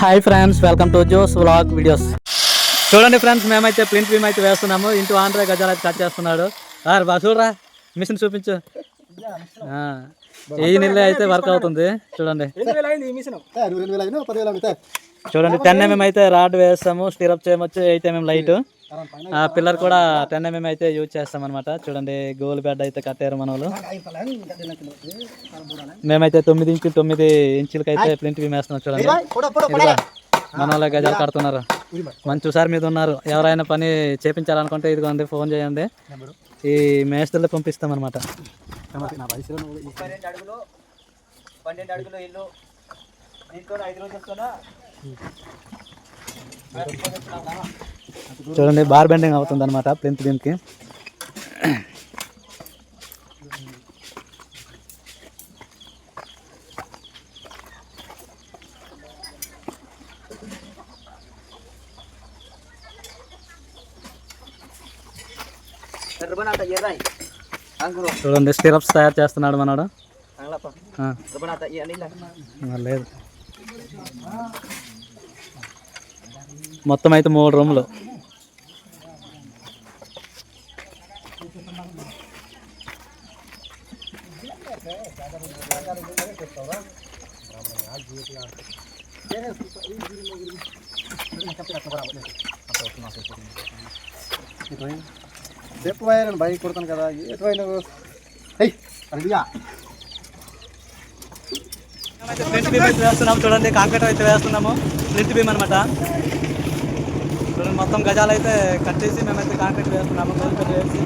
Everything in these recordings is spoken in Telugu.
Hi friends welcome to Jo's vlog videos చూడండి ఫ్రెండ్స్ మేమైతే ప్రింట్ బీమ్ అయితే వేస్తున్నాము. ఇంటి ఆంధ్ర గజాలు అయితే కట్ చేస్తున్నాడు. ఆరు బా చూడరా? మిషన్ చూపించు. ఆ, ఈ నెల అయితే వర్క్ అవుతుంది. చూడండి. చూడండి టెన్ ఎంఎం అయితే రాడ్ వేస్తాము స్టీరప్ చేయమొచ్చు ఎయిట్ ఎంఎం లైట్ ఆ పిల్లర్ కూడా టెన్ ఎంఎం అయితే యూజ్ చేస్తాం అనమాట చూడండి గోల్ బెడ్ అయితే కట్టారు మన వాళ్ళు మేమైతే తొమ్మిది ఇంచు తొమ్మిది ఇంచులకి అయితే ప్రింట్ వేస్తున్నాం చూడండి. మన వాళ్ళ గజాలు కడుతున్నారు. మంచి సార్ మీద ఉన్నారు. ఎవరైనా పని చేపించాలనుకుంటే ఇదిగోండి ఫోన్ చేయండి. ఈ మేస్త్రులు పంపిస్తాం అనమాట పన్నెండు అడుగులు పన్నెండు అడుగులు ఇల్లు. దీంతో ఐదు రోజులతోన చూడండి బార్ బెండింగ్ అవుతుంది అనమాట ప్రింట్ బీమ్కి చూడండి స్టిరప్స్ తయారు చేస్తున్నాడు మనోడు. లేదు. మొత్తం అయితే మూడు రూములు. చెప్పు నేను బైక్ కొడతాను కదా. ఎటువైనా అయ్యి అడిగా బీమ్ అయితే వేస్తున్నాము చూడండి కాంక్రీట్ అయితే వేస్తున్నాము. ప్రింట్ బీమ్ అనమాట చూడండి మొత్తం గజాలు అయితే కట్ చేసి మేమైతే కాంక్రీట్ చేస్తున్నాము గోల్ చేసి వేసి.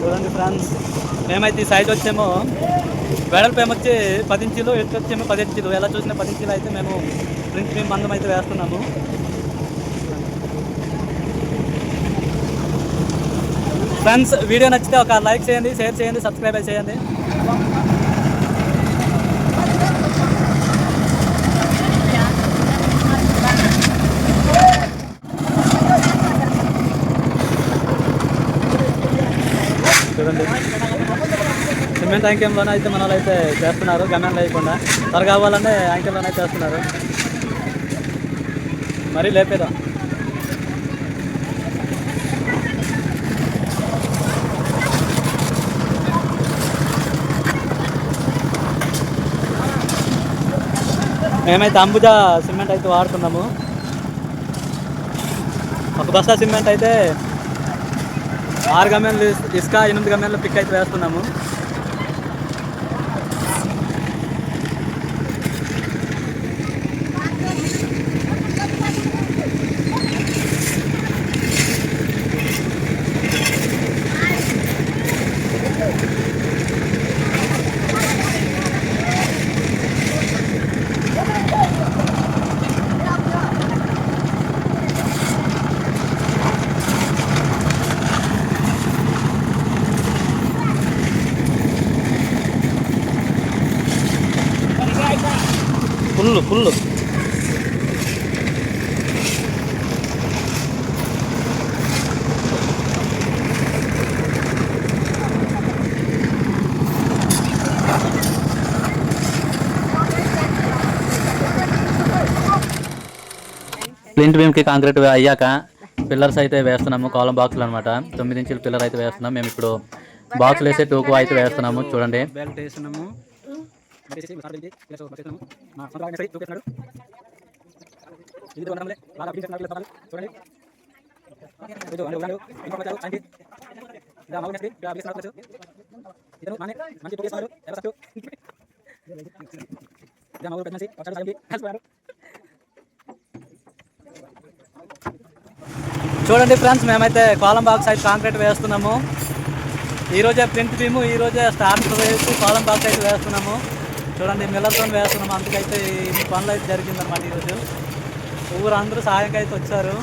చూడండి ఫ్రెండ్స్ మేమైతే ఈ సైజ్ వచ్చేమో. వెడల్పు ఏమొచ్చి పది ఇంచులు ఎట్టు వచ్చేమో పది ఇంచులు. ఎలా చూసినా పది ఇంచులు అయితే మేము డ్రింక్ మేము మందం అయితే వేస్తున్నాము. ఫ్రెండ్స్ వీడియో నచ్చితే ఒక లైక్ చేయండి షేర్ చేయండి సబ్స్క్రైబ్ చేయండి. చూడండి. సిమెంట్ యాంకెంలోనే అయితే మన అయితే చేస్తున్నారు గమ్యం లేకుండా. త్వరగా కావాలంటే యాంకెంలోనే చేస్తున్నారు. మరీ లేపేదా? మేమైతే అంబుజా సిమెంట్ అయితే వాడుతున్నాము. ఒక బస్తా సిమెంట్ అయితే ఆరు గమ్యాలు ఇసుక ఎనిమిది గమ్యాలు పిక్ అయితే వేస్తున్నాము. ఫుల్. ప్లింట్ బీమ్కి కాంక్రీట్ అయ్యాక పిల్లర్స్ అయితే వేస్తున్నాము కాలం బాక్సులు అనమాట తొమ్మిది ఇంచుల పిల్లర్ అయితే వేస్తున్నాం. మేము ఇప్పుడు బాక్సులు వేసే టూకు అయితే వేస్తున్నాము. చూడండి. చూడండి. ఫ్రెండ్స్ మేమైతే కాలం బాక్స్ అయితే కాంక్రీట్ వేస్తున్నాము. ఈ రోజే ప్రింట్ బీము ఈ రోజే స్టార్ట్ వేసి కాలం బాక్స్ అయితే వేస్తున్నాము. చూడండి మిల్లర్తో వేస్తున్నాం. అందుకైతే ఈ పనులు అయితే జరిగిందన్నమాట ఈరోజు. ఊరు అందరూ సాయంకి అయితే వచ్చారు.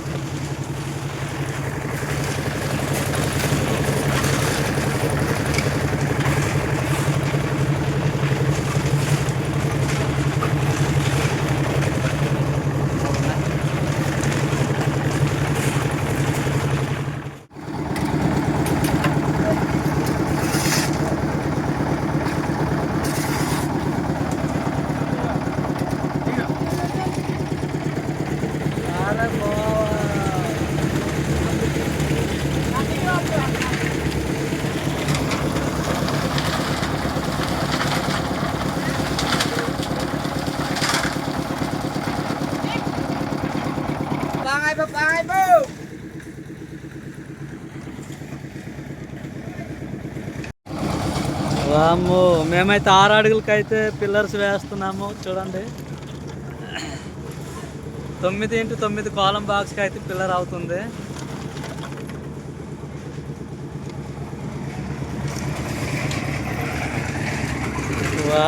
వామ్మో మేమైతే ఆరు అడుగులకైతే పిల్లర్స్ వేస్తున్నాము చూడండి. తొమ్మిది ఇంటూ తొమ్మిది కాలం బాక్స్కి అయితే పిల్లర్ అవుతుంది. వా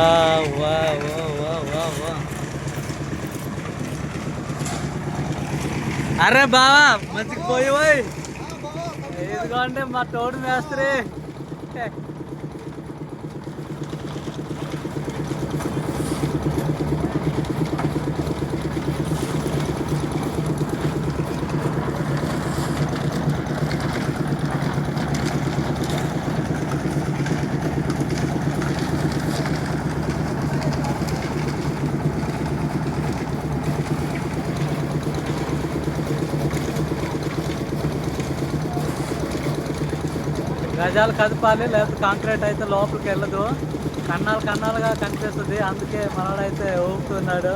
వా వా వా వా వా అరే బావా మంచిగా పోయి పోయి. ఎందుకంటే మా తోడు మేస్త్రి. గజాలు కదపాలి లేకపోతే కాంక్రీట్ అయితే లోపలికి వెళ్ళదు. కన్నాలు కన్నాలుగా కనిపిస్తుంది. అందుకే మనోడైతే ఊపుతున్నాడు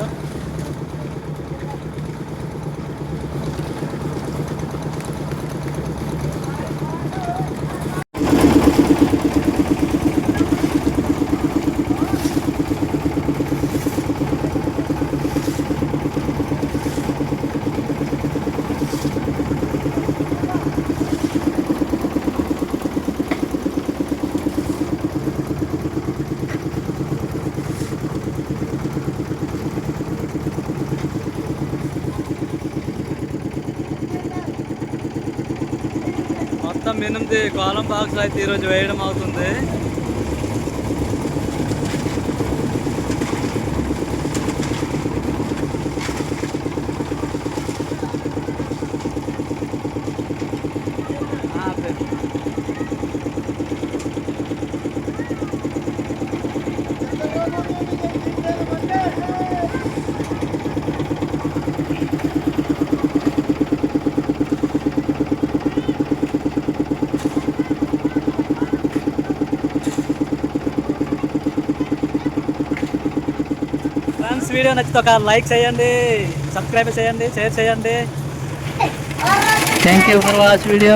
మొత్తం ఎనిమిది కాలం బాక్స్ అయితే ఈరోజు వేయడం అవుతుంది. ఫ్రెండ్స్ వీడియో నచ్చితే ఒక లైక్ చేయండి సబ్స్క్రైబ్ చేయండి షేర్ చేయండి. Thank you for watch video